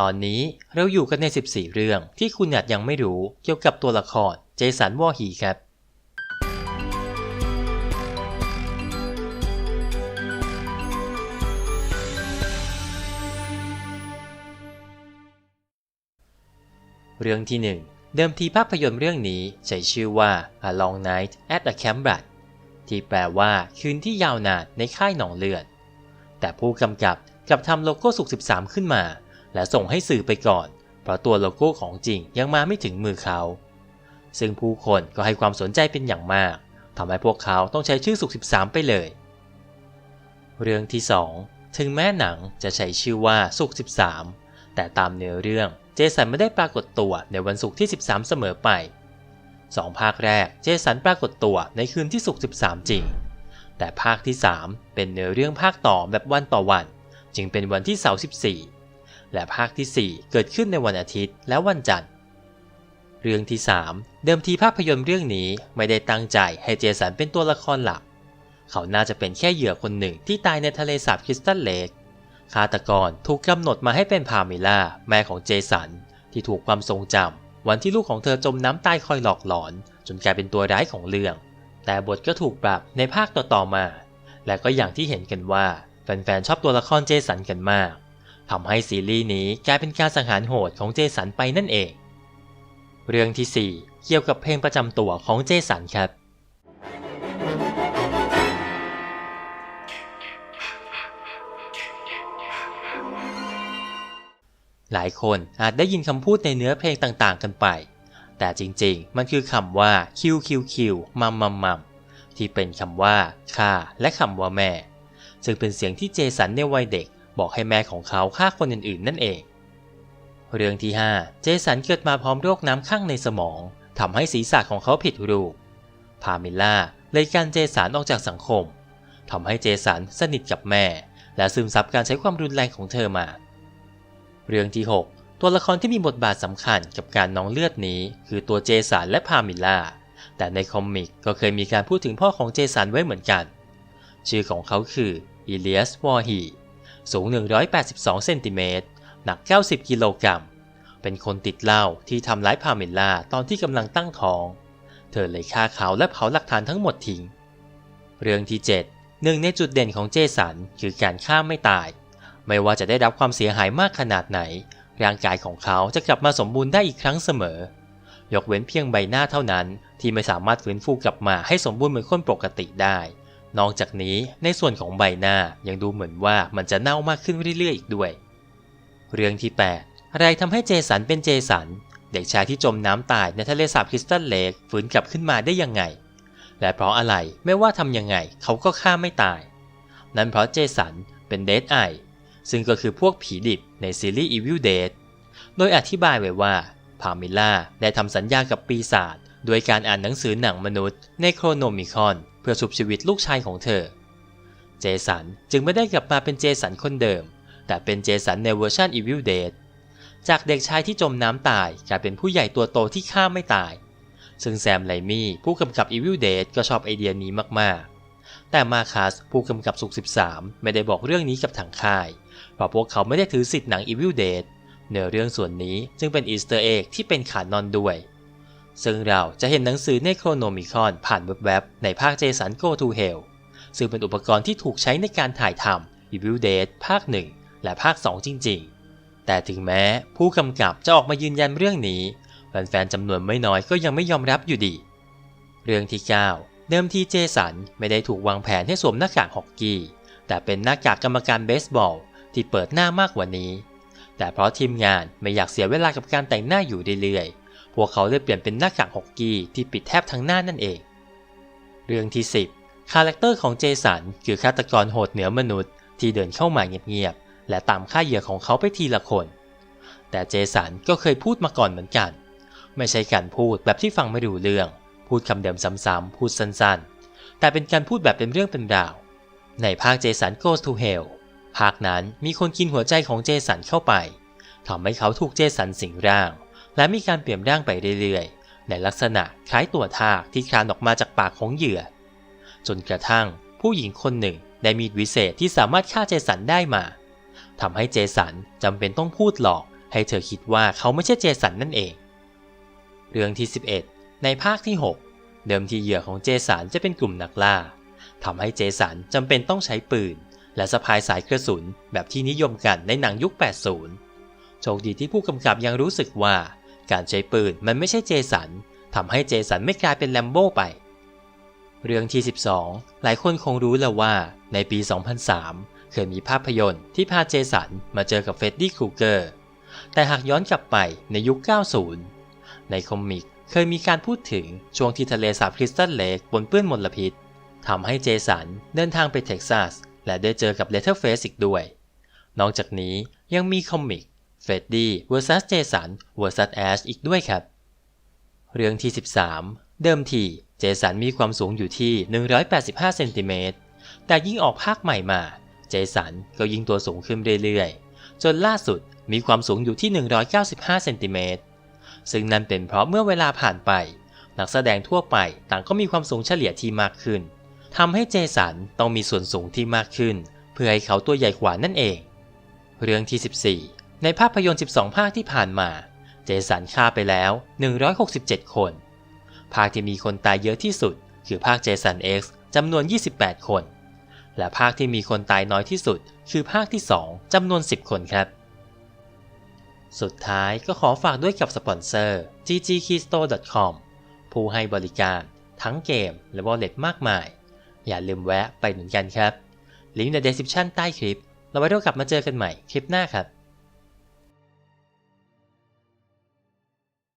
ตอนนี้เราอยู่กันใน 14 เรื่องที่คุณอาจยังไม่รู้เกี่ยวกับตัวละครเจสันวอฮีครับ เรื่องที่ 1 เดิมทีภาพยนตร์เรื่องนี้ใช้ชื่อว่า A Long Night at the Camp Blood ที่แปลว่าคืนที่ยาวนานในค่ายหนองเลือด แต่ผู้กำกับกลับทำโลโก้สุข 13 ขึ้นมา และส่งให้สื่อไปก่อน เพราะตัวโลโก้ของจริงยังมาไม่ถึงมือเขา ซึ่งผู้คนก็ให้ความสนใจเป็นอย่างมากทำให้พวกเขาต้องใช้ชื่อสุข 13 ไปเลย เรื่องที่ 2 ถึงแม้หนังจะใช้ชื่อว่าสุข 13 แต่ตามเนื้อเรื่องเจสันไม่ได้ปรากฏตัวในวันศุกร์ที่ 13 เสมอไปสองภาคแรกเจสันปรากฏตัวในคืนที่ศุกร์13 จริง แต่ภาคที่ 3 เป็นเนื้อเรื่องภาคต่อแบบวันต่อวัน จึงเป็นวันที่เสาร์14 และภาคที่ 4 เกิดขึ้นในวันอาทิตย์และวันจันทร์ เรื่องที่ 3 เดิมทีภาพยนตร์เรื่องนี้ไม่ได้ตั้งใจให้เจสันเป็นตัวละครหลัก เขาน่าจะเป็นแค่เหยื่อคนหนึ่งที่ตายในทะเลสาบคริสตัลเลกฆาตกรถูกกำหนดมาให้เป็นพามิล่าแม่ของเจสันที่ถูกความทรงจำวันที่ลูกของเธอจมน้ำตายคอยหลอกหลอน จนกลายเป็นตัวร้ายของเรื่อง แต่บทก็ถูกปรับในภาคต่อๆมา และก็อย่างที่เห็นกันว่าแฟนๆชอบตัวละครเจสันกันมาก ทำให้ซีรีส์นี้กลายเป็นการสังหารโหดของเจสันไปนั่นเอง เรื่องที่ 4 เกี่ยวกับเพลงประจำตัวของเจสันครับหลายคนอาจได้ยินคำพูดในเนื้อเพลงต่างๆ กันไป แต่จริงๆ มันคือคำว่าคิวคิวคิวมัมมัมมัมที่เป็นคำว่าฆ่าและคำว่าแม่ ซึ่งเป็นเสียงที่เจสันในวัยเด็ก บอกให้แม่ของเขาฆ่าคนอื่นๆ นั่นเอง เรื่องที่ 5 เจสันเกิดมาพร้อมโรคน้ำข้างในสมองทำให้ศีรษะของเขาผิดรูป พามิล่าเลยการเจสันออกจากสังคมทำให้เจสันสนิทกับแม่ และซึมซับการใช้ความรุนแรงของเธอมา เรื่องที่ 6 ตัวละครที่มีบทบาทสำคัญกับการน้องเลือดนี้ คือตัวเจสันและพามิล่า แต่ในคอมิกก็เคยมีการพูดถึงพ่อของเจสันไว้เหมือนกัน ชื่อของเขาคืออิเลียสวอร์ฮี สูง 182 เซนติเมตร หนัก 90 กิโลกรัม เป็นคนติดเหล้าที่ทำร้ายพามิล่าตอนที่กำลังตั้งท้อง เธอเลยฆ่าเขาและเผาหลักฐานทั้งหมดทิ้ง เรื่องที่ 7 หนึ่งในจุดเด่นของเจสันคือการฆ่าไม่ตาย ไม่ว่าจะได้รับความเสียหายมากขนาดไหน ร่างกายของเขาจะกลับมาสมบูรณ์ได้อีกครั้งเสมอ ยกเว้นเพียงใบหน้าเท่านั้นที่ไม่สามารถฟื้นฟูกลับมาให้สมบูรณ์เหมือนคนปกติได้ นอกจากนี้ในส่วนของใบหน้ายังดูเหมือนว่ามันจะเน่ามากขึ้นเรื่อยๆอีกด้วย เรื่องที่ 8 อะไรทำให้เจสันเป็นเจสัน เด็กชายที่จมน้ำตายในทะเลสาบคริสตัลเลกฟื้นกลับขึ้นมาได้ยังไง และเพราะอะไรไม่ว่าทำยังไงเขาก็ฆ่าไม่ตาย นั่นเพราะเจสันเป็นเดดไอซึ่งก็คือพวกผีดิบในซีรีส์ Evil Dead โดยอธิบายไว้ว่าพามิล่าได้ทำสัญญากับปีศาจโดยการอ่านหนังสือหนังมนุษย์ในโครโนมิคอน เพื่อชุบชีวิตลูกชายของเธอ เจสันจึงไม่ได้กลับมาเป็นเจสันคนเดิม แต่เป็นเจสันในเวอร์ชัน Evil Dead จากเด็กชายที่จมน้ำตายกลายเป็นผู้ใหญ่ตัวโตที่ฆ่าไม่ตาย ซึ่งแซมไลมี่ผู้กำกับ Evil Dead ก็ชอบไอเดียนี้มากๆ แต่มาคัสผู้กำกับสุข 13 ไม่ได้บอกเรื่องนี้กับทางค่าย เพราะพวกเขาไม่ได้ถือสิทธิ์หนัง Evil Dead เนื้อเรื่องส่วนนี้จึงเป็นอีสเตอร์เอ็กที่เป็นขานอนด้วย ซึ่งเราจะเห็นหนังสือในโครโนมิคอนผ่านเว็บๆในภาค Jason Go to Hell ซึ่งเป็นอุปกรณ์ที่ถูกใช้ในการถ่ายทำ Evil Dead ภาค 1 และภาค 2 จริงๆ แต่ถึงแม้ผู้กำกับจะออกมายืนยันเรื่องนี้ แฟนๆจำนวนไม่น้อยก็ยังไม่ยอมรับอยู่ดี เรื่องที่ 9 เดิมทีเจสันไม่ได้ถูกวางแผนให้สวมหน้ากากฮอกกี้ แต่เป็นหน้ากากกรรมการเบสบอลที่เปิดหน้ามากกว่านี้ แต่เพราะทีมงานไม่อยากเสียเวลากับการแต่งหน้าอยู่เรื่อยๆ พวกเขาเลยเปลี่ยนเป็นหน้ากากฮอกกี้ที่ปิดแทบทั้งหน้านั่นเอง เรื่องที่ 10 คาแรคเตอร์ของเจสันคือฆาตกรโหดเหนือมนุษย์ ที่เดินเข้ามาเงียบๆ และตามฆ่าเหยื่อของเขาไปทีละคน แต่เจสันก็เคยพูดมาก่อนเหมือนกัน ไม่ใช่การพูดแบบที่ฟังไม่รู้เรื่อง พูดคำเดิมซ้ำๆ พูดสั้นๆ แต่เป็นการพูดแบบเป็นเรื่องเป็นราว ในภาคเจสัน Goes to Hell ภาคนั้นมีคนกินหัวใจของเจสันเข้าไปทำให้เขาถูกเจสันสิงร่าง และมีการเปลี่ยนร่างไปเรื่อยๆ ในลักษณะคล้ายตัวทากที่คลานออกมาจากปากของเหยื่อ จนกระทั่งผู้หญิงคนหนึ่งได้มีดวิเศษที่สามารถฆ่าเจสันได้มาทำให้เจสันจำเป็นต้องพูดหลอก ให้เธอคิดว่าเขาไม่ใช่เจสันนั่นเอง เรื่องที่ 11 ในภาคที่ 6 เดิมทีเหยื่อของเจสันจะเป็นกลุ่มนักล่าทำให้เจสันจำเป็นต้องใช้ปืน และสะพายสายกระสุนแบบที่นิยมกันในหนังยุค 80 โชคดีที่ผู้กำกับยังรู้สึกว่า การใช้ปืนมันไม่ใช่เจสันทำให้เจสันไม่กลายเป็นแลมโบ้ไป เรื่องที่ 12 หลายคนคงรู้แล้วว่าในปี 2003 เคยมีภาพยนตร์ที่พาเจสันมาเจอกับเฟดดี้ครูเกอร์ แต่หากย้อนกลับไปในยุค 90 ในคอมิกเคยมีการพูดถึงช่วงที่ทะเลสาบคริสตัลเลกปนเปื้อนมลพิษทำให้เจสันเดินทางไปเท็กซัสและได้เจอกับเลเทอร์เฟสอีกด้วย นอกจากนี้ยังมีคอมิก เฟรดดี้ vs เจสัน vs แอชอีกด้วยครับ เรื่องที่ 13 เดิมทีเจสันมีความสูงอยู่ที่ 185 เซนติเมตร แต่ยิ่งออกภาคใหม่มา เจสันก็ยิ่งตัวสูงขึ้นเรื่อยๆ จนล่าสุดมีความสูงอยู่ที่ 195 เซนติเมตร ซึ่งนั่นเป็นเพราะเมื่อเวลาผ่านไป นักแสดงทั่วไปต่างก็มีความสูงเฉลี่ยที่มากขึ้น ทำให้เจสันต้องมีส่วนสูงที่มากขึ้น เพื่อให้เขาตัวใหญ่กว่านั่นเอง เรื่องที่ 14 ในภาพยนตร์ 12 ภาคที่ผ่านมา เจสันฆ่าไปแล้ว 167 คน ภาคที่มีคนตายเยอะที่สุด คือภาคเจสัน X จำนวน 28 คน และภาคที่มีคนตายน้อยที่สุด คือภาคที่ 2จำนวน 10 คนครับ สุดท้ายก็ขอฝากด้วยกับสปอนเซอร์ ggkeystore.com ผู้ให้บริการทั้งเกมและ wallet มากมาย อย่าลืมแวะไปหมือนกันครับ ลิงก์ใน description ใต้คลิป เราไว้เรากลับมาเจอกันใหม่คลิปหน้าครับ